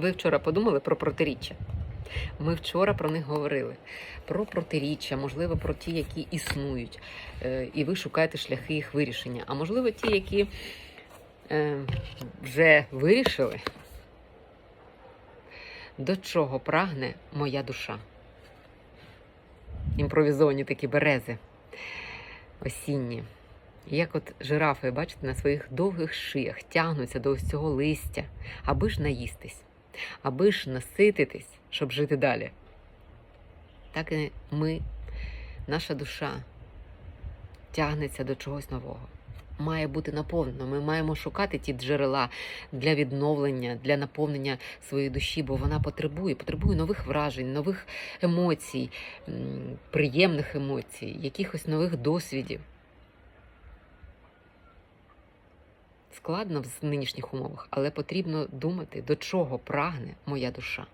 Ви вчора подумали про протиріччя? Ми вчора про них говорили. Про протиріччя, можливо, про ті, які існують, е, і ви шукаєте шляхи їх вирішення. А можливо, ті, які е, вже вирішили, до чого прагне моя душа. Імпровізовані такі берези осінні. Як от жирафи, бачите, на своїх довгих шиях тягнуться до ось цього листя, аби ж наїстись, аби ж насититись, щоб жити далі. Так і ми, наша душа, тягнеться до чогось нового. Має бути наповнено. Ми маємо шукати ті джерела для відновлення, для наповнення своєї душі, бо вона потребує, потребує нових вражень, нових емоцій, приємних емоцій, якихось нових досвідів. Складно в нинішніх умовах, але потрібно думати, до чого прагне моя душа.